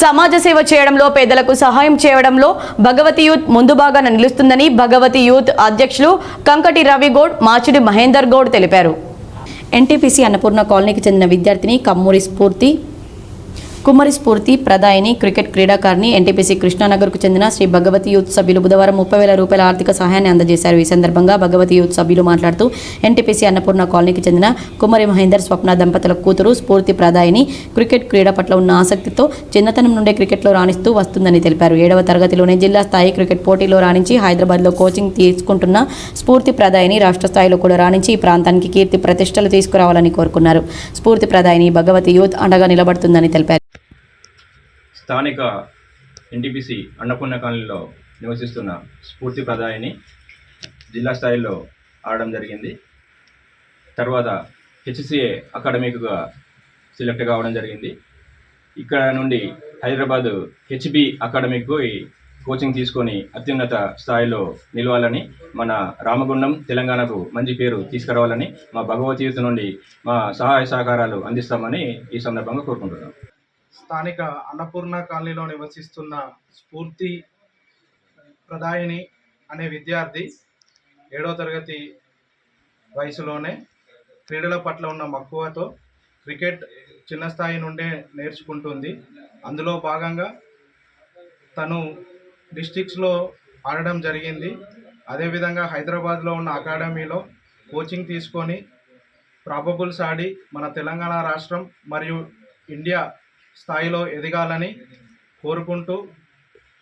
సమాజ సేవ చేయడంలో పేదలకు సహాయం చేయడంలో భగవతి యూత్ ముందు భాగాన నిలుస్తుందని భగవతి యూత్ అధ్యక్షులు కంకటి రవిగౌడ్ మాచిడి మహేందర్ గౌడ్ తెలిపారు. ఎన్టీపీసీ అన్నపూర్ణ కాలనీకి చెందిన విద్యార్థిని కమ్మూరి స్ఫూర్తి కుమ్మరి స్ఫూర్తి ప్రదాయిని క్రికెట్ క్రీడాకారిణి ఎన్టీపీసీ కృష్ణానగర్కు చెందిన శ్రీ భగవతి యూత్ సభ్యులు బుధవారం ముప్పై వేల రూపాయల ఆర్థిక సహాయాన్ని అందజేశారు. ఈ సందర్భంగా భగవతి యూత్ సభ్యులు మాట్లాడుతూ ఎన్టీపీసీ అన్నపూర్ణ కాలనీకి చెందిన కుమ్మరి మహేందర్ స్వప్న దంపతుల కూతురు స్ఫూర్తి ప్రదాయిని క్రికెట్ క్రీడ పట్ల ఉన్న ఆసక్తితో చిన్నతనం నుండే క్రికెట్లో రాణిస్తూ వస్తుందని తెలిపారు. ఏడవ తరగతిలోనే జిల్లా స్థాయి క్రికెట్ పోటీలో రాణించి హైదరాబాద్లో కోచింగ్ తీసుకుంటున్న స్ఫూర్తి ప్రదాయిని రాష్ట్ర స్థాయిలో కూడా రాణించి ఈ ప్రాంతానికి కీర్తి ప్రతిష్టలు తీసుకురావాలని కోరుకున్నారు. స్ఫూర్తి ప్రదాయిని భగవతి యూత్ అండగా నిలబడుతుందని తెలిపారు. స్థానిక ఎన్టీపీసీ అన్నపూర్ణ కాలనీలో నివసిస్తున్న స్ఫూర్తి ప్రదాయిని జిల్లా స్థాయిలో ఆడడం జరిగింది. తర్వాత హెచ్సిఏ అకాడమిక్గా సెలెక్ట్ కావడం జరిగింది. ఇక్కడ నుండి హైదరాబాద్ హెచ్బి అకాడమిక్ పోయి కోచింగ్ తీసుకొని అత్యున్నత స్థాయిలో నిలవాలని మన రామగుండం తెలంగాణకు మంచి పేరు తీసుకురావాలని మా భగవద్గీత నుండి మా సహాయ సహకారాలు అందిస్తామని ఈ సందర్భంగా కోరుకుంటున్నాం. స్థానిక అన్నపూర్ణ కాలనీలో నివసిస్తున్న స్ఫూర్తి ప్రదాయిని అనే విద్యార్థి ఏడవ తరగతి వయసులోనే క్రీడల పట్ల ఉన్న మక్కువతో క్రికెట్ చిన్న స్థాయి నుండే నేర్చుకుంటుంది. అందులో భాగంగా తను డిస్టిక్స్లో ఆడడం జరిగింది. అదేవిధంగా హైదరాబాద్లో ఉన్న అకాడమీలో కోచింగ్ తీసుకొని ప్రాబబుల్స్ ఆడి మన తెలంగాణ రాష్ట్రం మరియు ఇండియా స్థాయిలో ఎదగాలని కోరుకుంటూ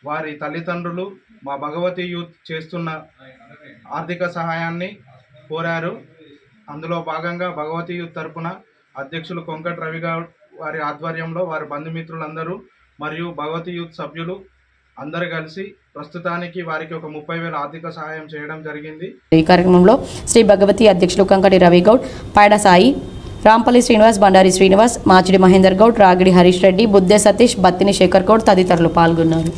వారి తల్లిదండ్రులు మా భగవతి యూత్ చేస్తున్న ఆర్థిక సహాయాన్ని కోరారు. అందులో భాగంగా భగవతి యూత్ తరపున అధ్యక్షులు కొంకట్ రవి వారి ఆధ్వర్యంలో వారి బంధుమిత్రులందరూ మరియు భగవతి యూత్ సభ్యులు అందరు కలిసి ప్రస్తుతానికి వారికి ఒక ముప్పై వేల ఆర్థిక సహాయం చేయడం జరిగింది. ఈ కార్యక్రమంలో శ్రీ భగవతి అధ్యక్షులు కంకటి రవి గౌడ్ సాయి రాంపల్లి శ్రీనివాస్ బండారి శ్రీనివాస్ మాచిడి మహేందర్ గౌడ్ రాగిడి హరీష్ రెడ్డి బుద్దే సతీష్ బత్తిని శేఖర్ గౌడ్ తదితరులు పాల్గొన్నారు.